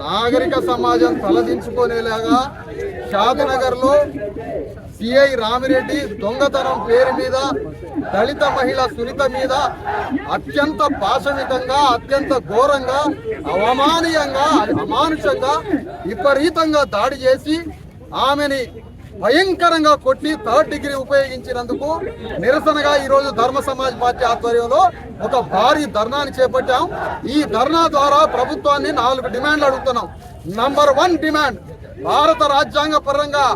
నాగరిక సమాజం తలదించుకునేలాగా షాద్నగర్లో సిఐ రామిరెడ్డి దొంగతనం పేరు మీద దళిత మహిళ సునీత మీద అత్యంత పాశవికంగా అత్యంత ఘోరంగా అవమానీయంగా అమానుషంగా విపరీతంగా దాడి చేసి ఆమెని భయంకరంగా కొట్టి థర్డ్ డిగ్రీ ఉపయోగించినందుకు నిరసనగా ఈరోజు ధర్మ సమాజ్ పార్టీ ఆధ్వర్యంలో ఒక భారీ ధర్నాని చేపట్టాం. ఈ ధర్నా ద్వారా ప్రభుత్వాన్ని నాలుగు డిమాండ్లు అడుగుతున్నాం. నంబర్ వన్ డిమాండ్ భారత రాజ్యాంగ పరంగా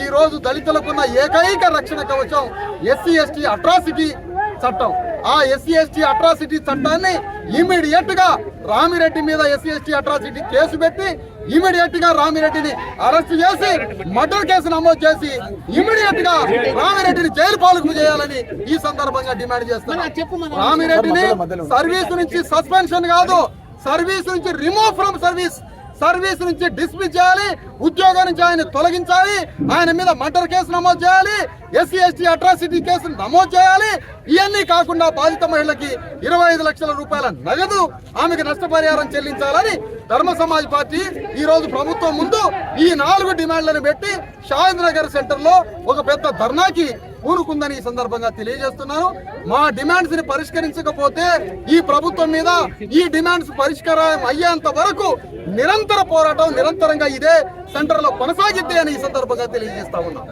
ఈ రోజు దళితులకున్న ఏకైక రక్షణ కవచం ఎస్సీ ఎస్టీ అట్రాసిటీ చట్టం. ఆ ఎస్సీ ఎస్టీ అట్రాసిటీ చట్టాన్ని ఇమీడియట్గా రామిరెడ్డి మీద ఎస్సీ ఎస్టీ అట్రాసిటీ కేసు పెట్టి ఇమీడియట్గా రామిరెడ్డిని అరెస్ట్ చేసి మర్డర్ కేసు నమోదు చేసి ఇమీడియట్గా రామిరెడ్డిని జైలు పాలకు చేయాలని ఈ సందర్భంగా డిమాండ్ చేస్తున్నాం. రామిరెడ్డిని సర్వీస్ నుంచి సస్పెన్షన్ కాదు సర్వీస్ నుంచి రిమూవ్ ఫ్రమ్ సర్వీస్ సర్వీస్ నుంచి డిస్మిస్ చేయాలి ఉద్యోగం నుంచి ఆయన తొలగించాలి ఆయన మీద మర్డర్ కేసు నమోదు చేయాలి ఎస్సీ ఎస్టీ అట్రాసిటీ కేసు నమోదు చేయాలి. ఇవన్నీ కాకుండా బాధిత మహిళకి ఇరవై ఐదు లక్షల రూపాయల నగదు ఆమెకు నష్టపరిహారం చెల్లించాలని ధర్మ సమాజ్ పార్టీ ఈ రోజు ప్రభుత్వం ముందు ఈ నాలుగు డిమాండ్లను పెట్టి షాహిద్ నగర్ సెంటర్లో ఒక పెద్ద ధర్నాకి ఊరుకుందని ఈ సందర్భంగా తెలియజేస్తున్నాను. మా డిమాండ్స్ని పరిష్కరించకపోతే ఈ ప్రభుత్వం మీద ఈ డిమాండ్స్ పరిష్కారం అయ్యేంత వరకు నిరంతర పోరాటం నిరంతరంగా ఇదే సెంటర్లో కొనసాగిద్ది అని ఈ సందర్భంగా తెలియజేస్తా ఉన్నాం.